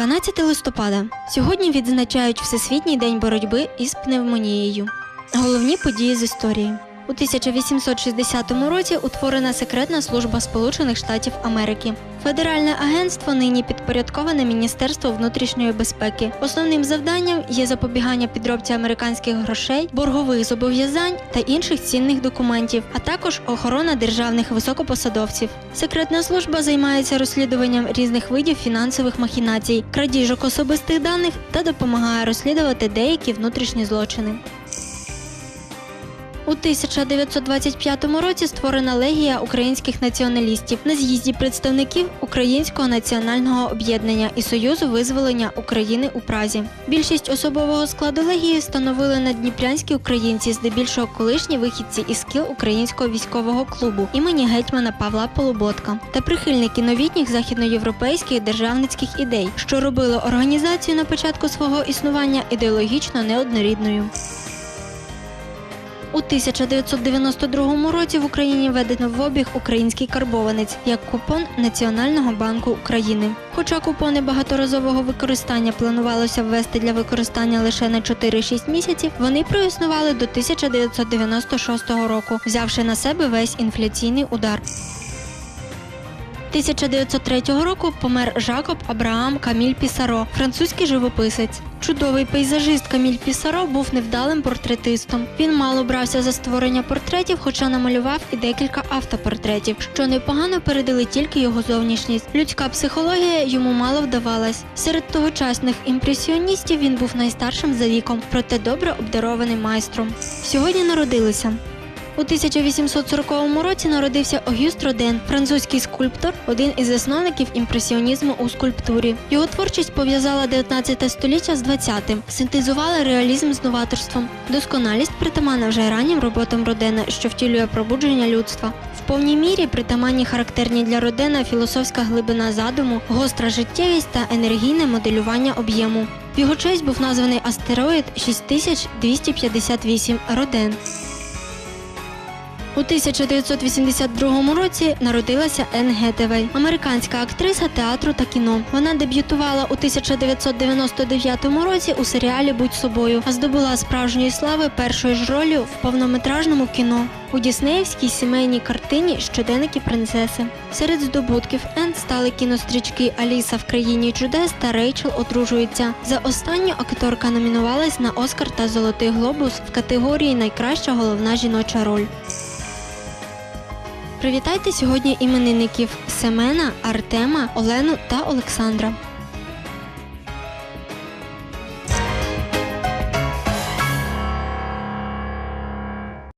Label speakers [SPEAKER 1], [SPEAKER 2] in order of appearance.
[SPEAKER 1] 12 листопада. Сьогодні відзначають Всесвітній день боротьби із пневмонією. Головні події з історії. У 1860 році утворена секретна служба Сполучених Штатів Америки. Федеральне агентство нині підпорядковане Міністерству внутрішньої безпеки. Основним завданням є запобігання підробці американських грошей, боргових зобов'язань та інших цінних документів, а також охорона державних високопосадовців. Секретна служба займається розслідуванням різних видів фінансових махінацій, крадіжок особистих даних та допомагає розслідувати деякі внутрішні злочини. У 1925 році створена легія українських націоналістів на з'їзді представників Українського національного об'єднання і Союзу визволення України у Празі. Більшість особового складу легії становили наддніпрянські українці, здебільшого колишні вихідці із кіл українського військового клубу імені гетьмана Павла Полуботка та прихильники новітніх західноєвропейських державницьких ідей, що робило організацію на початку свого існування ідеологічно неоднорідною. У 1992 році в Україні введено в обіг український карбованець як купон Національного банку України. Хоча купони багаторазового використання планувалося ввести для використання лише на 4-6 місяців, вони проіснували до 1996 року, взявши на себе весь інфляційний удар. 1903 року помер Жакоб Абраам Каміль Пісаро, французький живописець. Чудовий пейзажист Каміль Пісаро був невдалим портретистом. Він мало брався за створення портретів, хоча намалював і декілька автопортретів, що непогано передали тільки його зовнішність. Людська психологія йому мало вдавалась. Серед тогочасних імпресіоністів він був найстаршим за віком, проте добре обдарованим майстром. Сьогодні народилися у 1840 році народився Огюст Роден, французький скульптор, один із засновників імпресіонізму у скульптурі. Його творчість пов'язала 19 століття з 20-тим, синтезувала реалізм з новаторством. Досконалість притаманна вже раннім роботам Родена, що втілює пробудження людства. В повній мірі притаманні характерні для Родена філософська глибина задуму, гостра життєвість та енергійне моделювання об'єму. В його честь був названий астероїд 6258 Роден. У 1982 році народилася Енн Гетевей, американська актриса театру та кіно. Вона дебютувала у 1999 році у серіалі Будь собою, а здобула справжньої слави першою ж ролью в повнометражному кіно у діснеївській сімейній картині Щоденники принцеси. Серед здобутків Енн стали кінострічки Аліса в країні чудес та Рейчел одружується. За останню акторка номінувалась на Оскар та Золотий глобус в категорії Найкраща головна жіноча роль. Привітайте сьогодні іменинників Семена, Артема, Олену та Олександра.